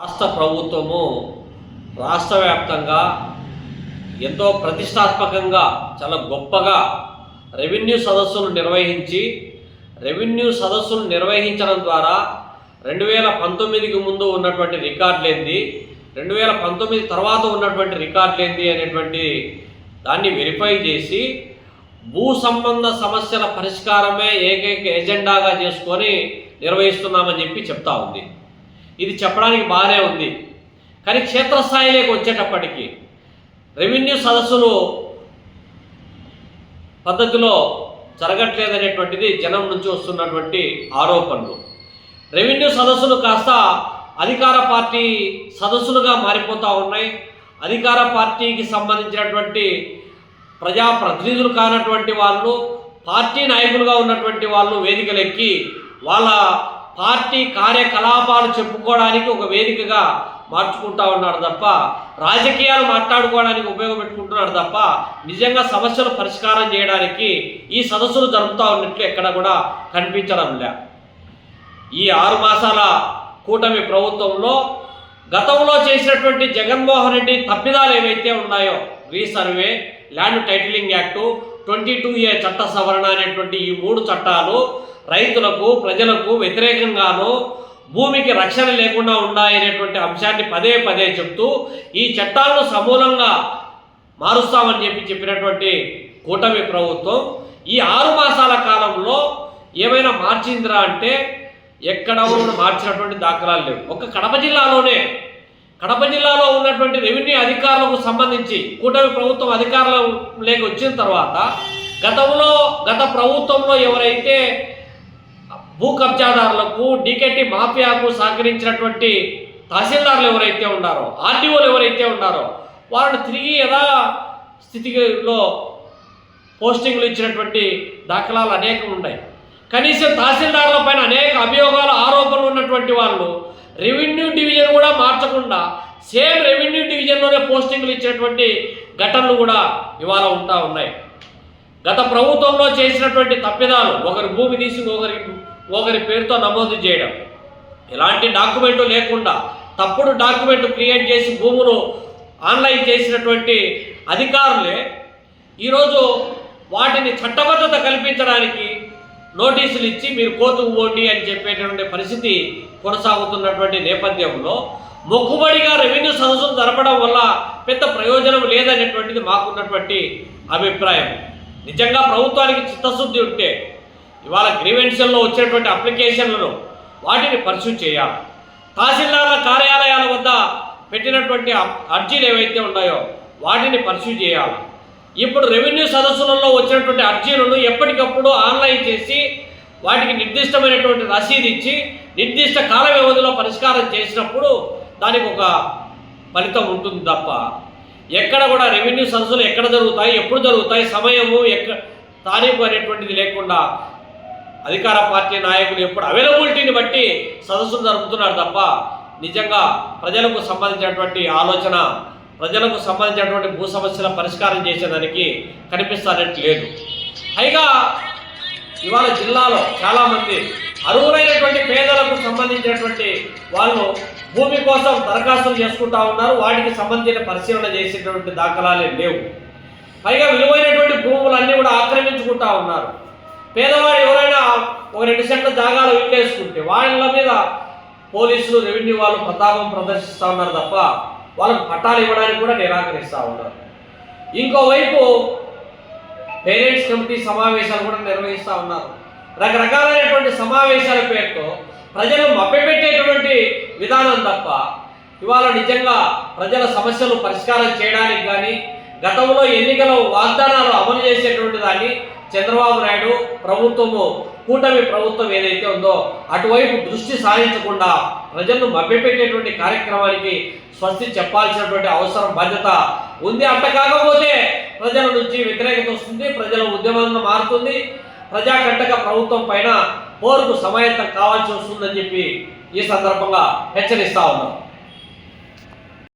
రాష్ట్ర ప్రభుత్వము రాష్ట్ర వ్యాప్తంగా ఎంతో ప్రతిష్టాత్మకంగా చాలా గొప్పగా రెవెన్యూ సదస్సులు నిర్వహించి రెవెన్యూ సదస్సులు నిర్వహించడం ద్వారా రెండు వేల పంతొమ్మిదికి ముందు ఉన్నటువంటి రికార్డులేంది రెండు వేల పంతొమ్మిది తర్వాత ఉన్నటువంటి రికార్డులేంది అనేటువంటి దాన్ని వెరిఫై చేసి భూ సంబంధ సమస్యల పరిష్కారమే ఏకైక ఎజెండాగా చేసుకొని నిర్వహిస్తున్నామని చెప్పి చెప్తా ఉంది. ఇది చెప్పడానికి బాగానే ఉంది. కానీ క్షేత్రస్థాయిలోకి వచ్చేటప్పటికి రెవెన్యూ సదస్సులు పద్ధతిలో జరగట్లేదనేటువంటిది జనం నుంచి వస్తున్నటువంటి ఆరోపణలు. రెవెన్యూ సదస్సులు కాస్త అధికార పార్టీ సదస్సులుగా మారిపోతూ ఉన్నాయి. అధికార పార్టీకి సంబంధించినటువంటి ప్రజాప్రతినిధులు కానటువంటి వాళ్ళు పార్టీ నాయకులుగా ఉన్నటువంటి వాళ్ళు వేదికలెక్కి వాళ్ళ పార్టీ కార్యకలాపాలు చెప్పుకోవడానికి ఒక వేదికగా మార్చుకుంటా ఉన్నాడు తప్ప రాజకీయాలు మాట్లాడుకోవడానికి ఉపయోగపెట్టుకుంటున్నాడు తప్ప నిజంగా సమస్యలు పరిష్కారం చేయడానికి ఈ సదస్సులు జరుపుతూ ఉన్నట్లు ఎక్కడ కూడా కనిపించడం లే. ఈ ఆరు మాసాల కూటమి ప్రభుత్వంలో గతంలో చేసినటువంటి జగన్మోహన్ రెడ్డి తప్పిదాలు ఏవైతే ఉన్నాయో resurvey land titling act twenty two ఏ చట్ట సవరణ అనేటువంటి ఈ మూడు చట్టాలు రైతులకు ప్రజలకు వ్యతిరేకంగాను భూమికి రక్షణ లేకుండా ఉన్నాయనేటువంటి అంశాన్ని పదే పదే చెప్తూ ఈ చట్టాలను సమూలంగా మారుస్తామని చెప్పి చెప్పినటువంటి కూటమి ప్రభుత్వం ఈ ఆరు మాసాల కాలంలో ఏమైనా మార్చిందిరా అంటే ఎక్కడ మార్చినటువంటి దాఖలాలు లేవు. ఒక కడప జిల్లాలోనే కడప జిల్లాలో ఉన్నటువంటి రెవెన్యూ అధికారులకు సంబంధించి కూటమి ప్రభుత్వం అధికారంలోకి వచ్చిన తర్వాత గతంలో గత ప్రభుత్వంలో ఎవరైతే భూ కబ్జాదారులకు డీకెటి మాఫియాకు సహకరించినటువంటి తహసీల్దార్లు ఎవరైతే ఉన్నారో ఆర్డీఓలు ఎవరైతే ఉన్నారో వారిని తిరిగి యథా స్థితిలో పోస్టింగ్లు ఇచ్చినటువంటి దాఖలాలు అనేకం ఉన్నాయి. కనీసం తహసీల్దార్ల పైన అనేక అభియోగాలు ఆరోపణలు ఉన్నటువంటి వాళ్ళు రెవెన్యూ డివిజన్ కూడా మార్చకుండా సేమ్ రెవెన్యూ డివిజన్లోనే పోస్టింగ్లు ఇచ్చినటువంటి ఘటనలు కూడా ఇవాళ ఉంటా ఉన్నాయి. గత ప్రభుత్వంలో చేసినటువంటి తప్పిదాలు ఒకరి భూమి తీసి ఒకరికి ఒకరి పేరుతో నమోదు చేయడం. ఎలాంటి డాక్యుమెంట్ లేకుండా తప్పుడు డాక్యుమెంట్ క్రియేట్ చేసి భూములు ఆన్లైన్ చేసినటువంటి అధికారులే ఈరోజు వాటిని చట్టబద్ధత కల్పించడానికి నోటీసులు ఇచ్చి మీరు కోర్టుకు పోండి అని చెప్పేటటువంటి పరిస్థితి కొనసాగుతున్నటువంటి నేపథ్యంలో మొక్కుబడిగా రెవెన్యూ సదస్సులు జరపడం వల్ల పెద్ద ప్రయోజనం లేదనేటువంటిది మాకున్నటువంటి అభిప్రాయం. నిజంగా ప్రభుత్వానికి చిత్తశుద్ధి ఉంటే ఇవాళ గ్రీవెన్షన్లో వచ్చినటువంటి అప్లికేషన్లను వాటిని పర్సూ చేయాలి. తహసీల్దార్ల కార్యాలయాల వద్ద పెట్టినటువంటి అర్జీలు ఏవైతే ఉన్నాయో వాటిని పర్సూ చేయాలి. ఇప్పుడు రెవెన్యూ సదస్సులలో వచ్చినటువంటి అర్జీలను ఎప్పటికప్పుడు ఆన్లైన్ చేసి వాటికి నిర్దిష్టమైనటువంటి రసీదు ఇచ్చి నిర్దిష్ట కాల వ్యవధిలో పరిష్కారం చేసినప్పుడు దానికి ఒక ఫలితం ఉంటుంది తప్ప ఎక్కడ కూడా రెవెన్యూ సదస్సులు ఎక్కడ జరుగుతాయి ఎప్పుడు జరుగుతాయి సమయము ఎక్కడ తారీఖు అనేటువంటిది లేకుండా అధికార పార్టీ నాయకులు ఎప్పుడు అవైలబిలిటీని బట్టి సదస్సులు జరుపుతున్నారు తప్ప నిజంగా ప్రజలకు సంబంధించినటువంటి ఆలోచన ప్రజలకు సంబంధించినటువంటి భూ సమస్యల పరిష్కారం చేసేదానికి కనిపిస్తానట్టు లేదు. పైగా ఇవాళ జిల్లాలో చాలామంది అర్హులైనటువంటి పేదలకు సంబంధించినటువంటి వాళ్ళు భూమి కోసం దరఖాస్తులు చేసుకుంటా ఉన్నారు వాటికి సంబంధించిన పరిశీలన చేసేటువంటి దాఖలాలే లేవు. పైగా విలువైనటువంటి భూములన్నీ కూడా ఆక్రమించుకుంటా ఉన్నారు. పేదవాడు ఎవరైనా ఒక రెండు సెంట్ల జాగాలు ఇల్లేసుకుంటే వాళ్ళ మీద పోలీసులు రెవెన్యూ వాళ్ళు ప్రతాపం ప్రదర్శిస్తూ ఉన్నారు తప్ప వాళ్ళకు పట్టాలు ఇవ్వడానికి కూడా నిరాకరిస్తూ ఉన్నారు. ఇంకోవైపు పేరెంట్స్ కమిటీ సమావేశాలు కూడా నిర్వహిస్తూ ఉన్నారు. రకరకాలైనటువంటి సమావేశాల పేరుతో ప్రజలు మభ్యపెట్టేటువంటి విధానం తప్ప ఇవాళ నిజంగా ప్రజల సమస్యలు పరిష్కారం చేయడానికి కానీ గతంలో ఎన్నికల వాగ్దానాలు అమలు చేసేటువంటి దాన్ని చంద్రబాబు నాయుడు ప్రభుత్వము కూటమి ప్రభుత్వం ఏదైతే ఉందో అటువైపు దృష్టి సారించకుండా ప్రజలను మభ్యపెట్టేటువంటి కార్యక్రమానికి స్వస్తి చెప్పాల్సినటువంటి అవసరం బాధ్యత ఉంది. అంత కాకపోతే ప్రజల నుంచి వ్యతిరేకత వస్తుంది ప్రజల ఉద్యమంగా మారుతుంది. ప్రజాకంటక ప్రభుత్వం పైన పోరుకు సమాయత్తం కావాల్సి వస్తుందని చెప్పి ఈ సందర్భంగా హెచ్చరిస్తా ఉన్నాం.